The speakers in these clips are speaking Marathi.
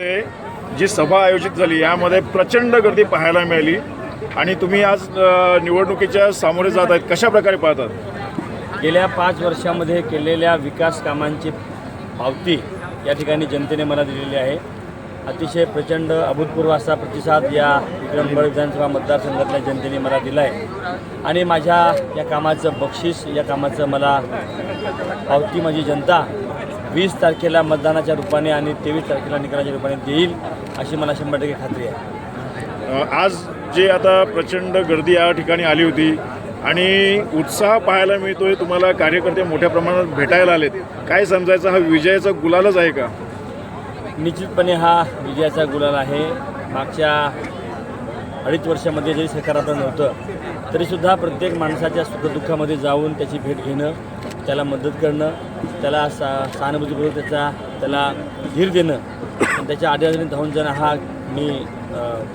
ते जी सभा आयोजित झाली यामध्ये प्रचंड गर्दी पाहायला मिळाली. आणि तुम्ही आज निवडणुकीच्या सामोरे जात आहेत कशा प्रकारे पाहतात गेल्या पाच वर्षामध्ये केलेल्या विकास कामांची पावती या ठिकाणी जनतेने मला दिलेली आहे. अतिशय प्रचंड अभूतपूर्व असा प्रतिसाद या विक्रमगड विधानसभा मतदारसंघातल्या जनतेने मला दिला आहे आणि माझ्या या कामाचं बक्षीस या कामाचं मला पावती माझी जनता वीस तारखेला मतदानाच्या रूपाने आणि तेवीस तारखेला निकालाच्या रूपाने देईल अशी मला शंभर टक्के खात्री आहे. आज जे आता प्रचंड गर्दी या ठिकाणी आली होती आणि उत्साह पाहायला मिळतोय तुम्हाला कार्यकर्ते मोठ्या प्रमाणात भेटायला आलेत. काय समजायचं हा विजयाचा गुलालच आहे का? निश्चितपणे हा विजयाचा गुलाल आहे. मागच्या अडीच वर्षामध्ये जरी सकारात्मक नव्हतं तरीसुद्धा प्रत्येक माणसाच्या सुखदुःखामध्ये जाऊन त्याची भेट घेणं त्याला मदत करणं त्याला सा सहानुभूतीपूर्वक त्याचा त्याला धीर देणं आणि त्याच्या आढळणी धावून जाणं हा मी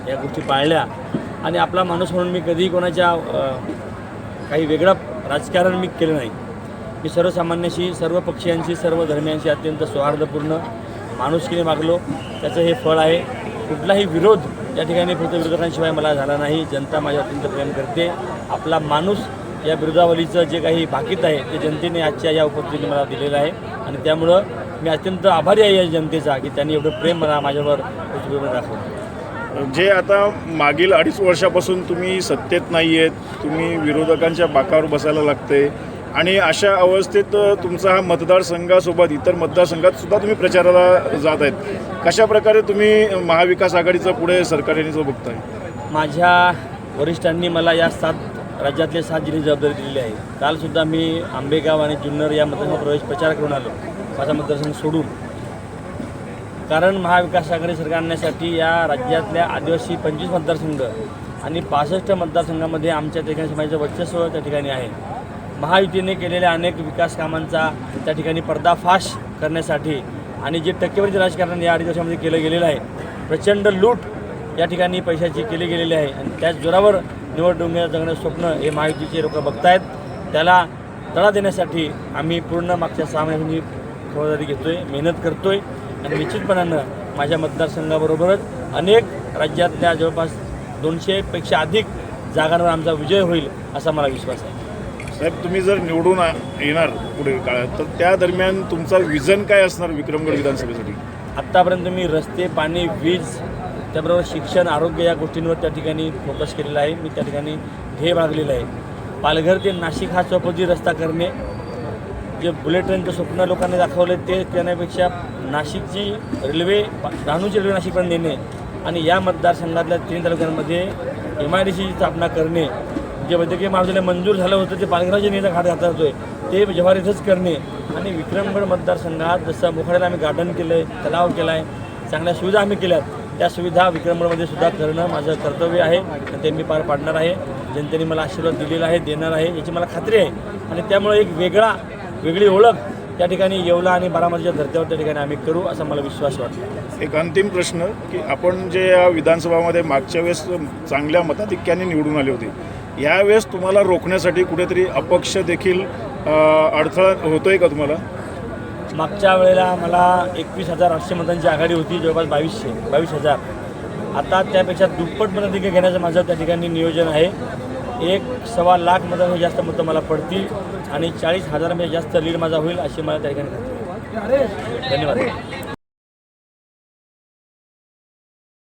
या गोष्टी पाळल्या. आणि आपला माणूस म्हणून मी कधीही कोणाच्या काही वेगळं राजकारण मी केलं नाही. मी सर्वसामान्याशी सर्व पक्षीयांशी सर्व धर्मियांशी अत्यंत सौहार्दपूर्ण माणुसकीने मागलो. त्याचं हे फळ आहे कुठलाही विरोध या ठिकाणी फक्त विरोधकांशिवाय मला झाला नाही. जनता माझ्या अत्यंत प्रेम करते. आपला माणूस या बिरुदावलीचं जे काही भाकीत आहे ते जनतेने आजच्या या उपस्थितीने मला दिलेलं आहे. आणि त्यामुळं मी अत्यंत आभारी आहे या जनतेचा की त्यांनी एवढं प्रेम मला माझ्यावर दाखवलं. जे आता मागील अडीच वर्षापासून तुम्ही सत्तेत नाही आहेत तुम्ही विरोधकांच्या बाकावर बसायला लागते आणि अशा अवस्थेत तुमचा हा मतदारसंघासोबत इतर मतदारसंघात सुद्धा तुम्ही प्रचाराला जात आहेत. कशा प्रकारे तुम्ही महाविकास आघाडीचं पुढे सरकारचं बघताय? माझ्या वरिष्ठांनी मला या सात राज्यातले सात जिल्हे जबाबदारी दिलेली आहे कालसुद्धा मी आंबेगाव आणि जुन्नर या मतदारसंघात प्रवेश प्रचार करून आलो. माझा मतदारसंघ सोडून. कारण महाविकास आघाडी सरकार आणण्यासाठी या राज्यातल्या आदिवासी पंचवीस मतदारसंघ आणि पासष्ट मतदारसंघामध्ये आमच्या ठिकाणी समाजाचं वर्चस्व त्या ठिकाणी आहे. महायुतीने केलेल्या अनेक विकास कामांचा त्या ठिकाणी पर्दाफाश करण्यासाठी आणि जे टक्केवारीचे राजकारण या अडीच वर्षामध्ये केलं गेलेलं आहे प्रचंड लूट या ठिकाणी पैशाची केली गेलेली आहे आणि त्याच जोरावर निवडणुकीचं जगण्याचं स्वप्न हे महायुतीचे लोक बघतायत. त्याला तडा देण्यासाठी आम्ही पूर्ण मागच्या सहा महिन्यांनी खबरदारी घेतोय मेहनत करतोय आणि निश्चितपणानं माझ्या मतदारसंघाबरोबरच अनेक राज्यातल्या जवळपास दोनशेपेक्षा अधिक जागांवर आमचा विजय होईल असा मला विश्वास आहे. साहेब तुम्ही जर निवडून येणार पुढे काळात तर त्या दरम्यान तुमचा विजन काय असणार विक्रमगड विधानसभेसाठी? आत्तापर्यंत मी रस्ते पाणी वीज त्याबरोबर शिक्षण आरोग्य या गोष्टींवर त्या ठिकाणी फोकस केलेला आहे. मी त्या ठिकाणी ध्येय बाळगलेलं आहे. पालघर ते नाशिक हा चौपदी रस्ता करणे जे बुलेट ट्रेनचं स्वप्न लोकांनी दाखवलं ते करण्यापेक्षा नाशिकची रेल्वे डहाणूची रेल्वे नाशिकपर्यंत नेणे आणि या मतदारसंघातल्या तीन तालुक्यांमध्ये एम आय डी सीची स्थापना करणे जे वैद्यकीय महाविद्यालय मंजूर झालं होतं ते पालघराचे नेता घाट घातला आहे ते जव्हार इथंच करणे. आणि विक्रमगड मतदारसंघात जसं मोखाड्याला आम्ही गार्डन केलं आहे तलाव केला आहे चांगल्या सुविधा आम्ही केल्यात. त्या सुविधा विक्रमगडमध्ये सुद्धा करणं माझं कर्तव्य आहे. ते मी पार पाडणार आहे. जनतेने मला आशीर्वाद दिलेला आहे देणार आहे याची मला खात्री आहे. आणि त्यामुळे एक वेगळा वेगळी ओळख त्या ठिकाणी येवला आणि बारामतीच्या धर्त्यावर त्या ठिकाणी आम्ही करू असा मला विश्वास वाटतो. एक अंतिम प्रश्न की आपण जे या विधानसभामध्ये मागच्या वेळेस चांगल्या मताधिक्याने निवडून आले होते यावेळेस तुम्हाला रोखण्यासाठी कुठेतरी अपक्ष देखील अडथळा होतोय का तुम्हाला? मागच्या वेळेला मला एकवीस हजार आठशे मतांची आघाडी होती जवळपास बावीसशे बावीस हजार. आता त्यापेक्षा दुप्पट मताधिक्य घेण्याचं माझं त्या ठिकाणी नियोजन आहे. एक सव्वा लाख मतांपेक्षा जास्त मतं मला पडतील आणि चाळीस हजारापेक्षा जास्त लीड माझा होईल अशी मला त्या ठिकाणी धन्यवाद.